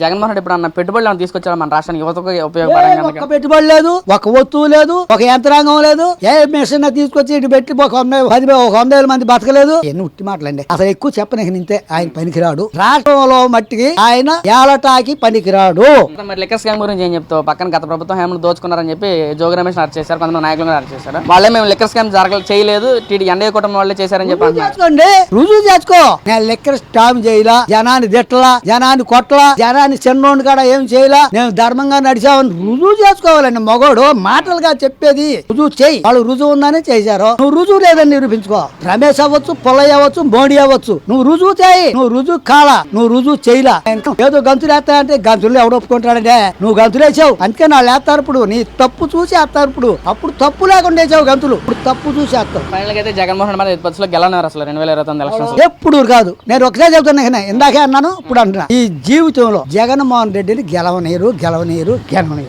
జగన్మోహన్ రెడ్డి ఇప్పుడు అన్న పెట్టుబడులు ఏమైనా తీసుకొచ్చాడు మన రాష్ట్రానికి? యువతకు ఉపయోగపడంగా ఒక్క పెట్టుబడి లేదు ఒక వస్తువు లేదు ఒక యంత్రాంగం లేదు. ఏ మిషన్ తీసుకొచ్చి ఇటు పెట్టి ఒక పది ఒక వంద వేల మంది బతకలేదు. ఎన్ని ఉట్టి మాటలండి. అసలు ఎక్కువ చెప్పనకి నింతే ఆయన పనికిరాడు. రాష్ట్రంలో మట్టికి ఆయన ఏలటాకి పనికిరాడు. మరి లెక్కర్ స్కామ్ గురించి ఏం చెప్తావు? పక్కన గత ప్రభుత్వం హేమను దోచుకున్నారని చెప్పి జోగి రమేష్ అరెస్ట్ చేశారు కొంతమంది నాయకులను అరెస్ట్ చేశారు. వాళ్ళే మేము లెక్కర్ స్కామ్ జరగ చేయలేదు. టీడీ ఎన్డీఏ కుటుంబం వాళ్ళే చేశారని చెప్పి రుజువు చేసుకో. నేను లెక్కర స్టామ్ చేయలా జనాన్ని తిట్టలా జనాన్ని కొట్టలా జనాన్ని చిన్నోడు కాడ ఏం చేయలా? నేను ధర్మంగా నడిచావని రుజువు చేసుకోవాలండి మగోడు. మాటలుగా చెప్పేది రుజువు చేయి. వాళ్ళు రుజువు ఉందని చేశారు. నువ్వు రుజువు లేదని నిరూపించుకో. రమేష్ అవ్వచ్చు పుల్లయ్య అవ్వచ్చు మోడీ అవ్వచ్చు. నువ్వు రుజువు చేయి. నువ్వు రుజువు కాలా. నువ్వు రుజువు చేయలా. ఏదో గంతులు వేస్తా అంటే గంతులు ఎవడు ఒప్పుకుంటాడంటే? నువ్వు గంతులు వేసావు. అందుకే నా వేస్తారు ఇప్పుడు. నీ తప్పు చూసి వేస్తారు ఇప్పుడు. అప్పుడు తప్పు లేకుండా వేసావు గంతులు. ఇప్పుడు తప్పు చూసి వేస్తావు ఫైనల్ అయితే జగన్మోహన్ రెడ్డి గెలవన్నారు అసలు. రెండు వేల ఇరవై తొమ్మిది ఎలక్షన్స్. ఎప్పుడు కాదు. నేను ఒకటే చెబుతున్నా ఇందాకే అన్నాను ఇప్పుడు అంటున్నా. ఈ జీవితంలో జగన్మోహన్ రెడ్డిని గెలవనీరు గెలవనీరు గెలవనీరు.